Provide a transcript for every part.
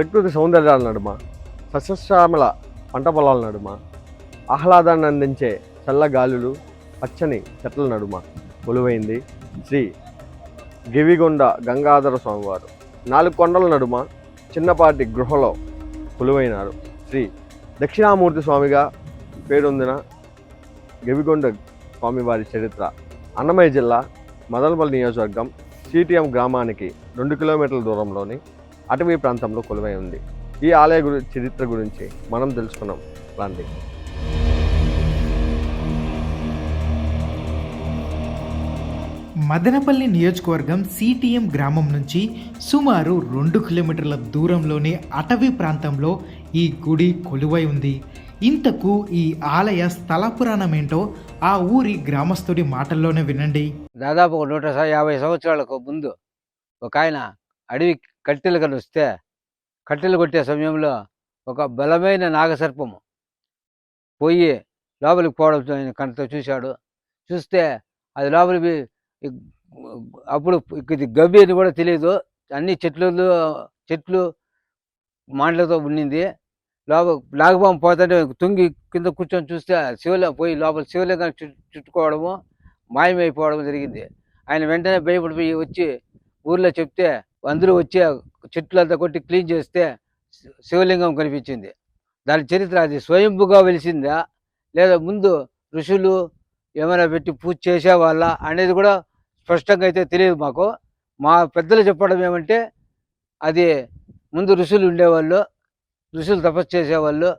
ప్రకృతి సౌందర్యాల నడుమ సస్యశ్యామల పంట పొలాల నడుమ ఆహ్లాదాన్ని అందించే చల్ల గాలులు పచ్చని చెట్ల నడుమ కొలువైంది శ్రీ గివిగొండ గంగాధర స్వామివారు. నాలుగు కొండల నడుమ చిన్నపాటి గృహలో కొలువైనారు. శ్రీ దక్షిణామూర్తి స్వామిగా పేరొందిన గవిగొండ స్వామివారి చరిత్ర. అన్నమయ్య జిల్లా మదనపల్లి నియోజకవర్గం సిటిఎం గ్రామానికి రెండు కిలోమీటర్ల దూరంలోని అటవీ ప్రాంతంలో కొలువై ఉంది. ఈ ఆలయ గురి చరిత్ర గురించి మనం తెలుసుకున్నాం. రండి. మదనపల్లి నియోజకవర్గం సిటిఎం గ్రామం నుంచి సుమారు రెండు కిలోమీటర్ల దూరంలోని అటవీ ప్రాంతంలో ఈ గుడి కొలువై ఉంది. ఇంతకు ఈ ఆలయ స్థల పురాణం ఏంటో ఆ ఊరి గ్రామస్తుడి మాటల్లోనే వినండి. దాదాపు ఒక నూట యాభై సంవత్సరాలకు ముందు ఒక ఆయన అడవి కట్టెలు కని వస్తే కట్టెలు కొట్టే సమయంలో ఒక బలమైన నాగసర్పము పోయి లోపలికి పోవడం ఆయన చూశాడు. చూస్తే అది లోపలికి అప్పుడు ఇది గబ్బి అని కూడా తెలియదు అన్ని చెట్లు చెట్లు మాండ్లతో ఉండింది లోపల నాగపాము పోతుంటే తుంగి కింద కూర్చొని చూస్తే శివలి పోయి లోపల శివలింగాన్ని చుట్టుకోవడము మాయమైపోవడం జరిగింది. ఆయన వెంటనే భయపడిపోయి వచ్చి ఊర్లో చెప్తే అందరూ వచ్చి చెట్లు చెట్లంతా కొట్టి క్లీన్ చేస్తే శివలింగం కనిపించింది. దాని చరిత్ర అది స్వయంభుగా వెలిసిందా? లేదా ముందు ఋషులు ఏమైనా పెట్టి పూజ చేసేవాళ్ళ అనేది కూడా స్పష్టంగా అయితే తెలియదు మాకు. మా పెద్దలు చెప్పడం ఏమంటే అది ముందు ఋషులు ఉండేవాళ్ళు ఋషులు తపస్సు చేసేవాళ్ళు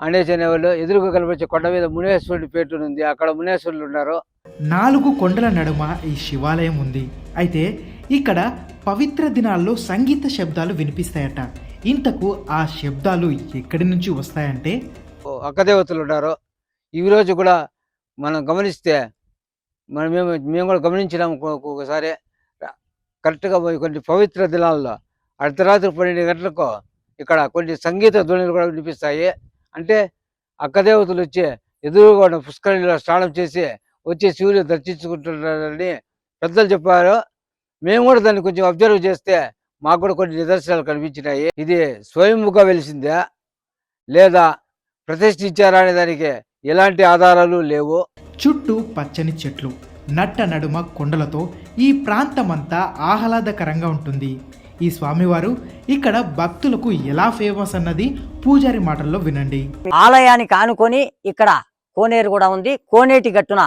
అనేసి అనేవాళ్ళు. ఎదురుగా కనిపించే కొండ మీద మునేశ్వరుడి పేట ఉంది. అక్కడ మునేశ్వరులు ఉన్నారు. నాలుగు కొండల నడుమ ఈ శివాలయం ఉంది. అయితే ఇక్కడ పవిత్ర దినాల్లో సంగీత శబ్దాలు వినిపిస్తాయట. ఇంతకు ఆ శబ్దాలు ఎక్కడి నుంచి వస్తాయంటే? ఓ అక్కదేవతలు ఉన్నారు ఈ రోజు కూడా మనం గమనిస్తే మనం మేము మేము కూడా గమనించినాం ఒకసారి. ఒక్కొక్కసారి కరెక్ట్గా పోయి కొన్ని పవిత్ర దినాల్లో అర్ధరాత్రి పన్నెండు గంటలకు ఇక్కడ కొన్ని సంగీత ధ్వనులు కూడా వినిపిస్తాయి. అంటే అక్కదేవతలు వచ్చి ఎదురుగా ఉన్న పుష్కరిణిలో స్నానం చేసి వచ్చి శివుని దర్శించుకుంటున్నారని పెద్దలు చెప్పారు. మేము కూడా దాన్ని కొంచెం అబ్జర్వ్ చేస్తే మాకు కూడా కొన్ని నిదర్శనాలు కనిపించినాయి. ఇది స్వయంముగా వెలిసిందా? లేదా ప్రతిష్ఠించారా అనే దానికి ఎలాంటి ఆధారాలు లేవు? చుట్టూ పచ్చని చెట్లు నట్ట నడుమ కొండలతో ఈ ప్రాంతమంతా ఆహ్లాదకరంగా ఉంటుంది. ఈ స్వామివారు ఇక్కడ భక్తులకు ఎలా ఫేమస్ అన్నది పూజారి మాటల్లో వినండి. ఆలయానికి ఆనుకొని ఇక్కడ కోనేరు కూడా ఉంది. కోనేటి గట్టున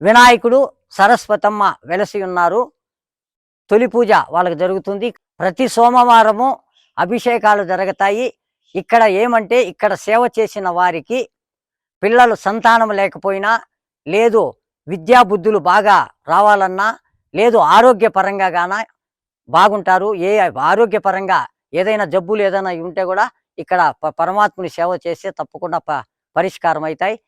వినాయకుడు సరస్వతమ్మ వెలసి ఉన్నారు. తొలి పూజ వాళ్ళకి జరుగుతుంది. ప్రతి సోమవారము అభిషేకాలు జరుగుతాయి. ఇక్కడ ఏమంటే ఇక్కడ సేవ చేసిన వారికి పిల్లలు సంతానం లేకపోయినా లేదు విద్యా బుద్ధులు బాగా రావాలన్నా లేదు ఆరోగ్యపరంగా గాన బాగుంటారు. ఏ ఆరోగ్యపరంగా ఏదైనా జబ్బులు ఏదైనా ఉంటే కూడా ఇక్కడ ప- పరమాత్ముని సేవ చేస్తే తప్పకుండా ప- పరిష్కారం అవుతాయి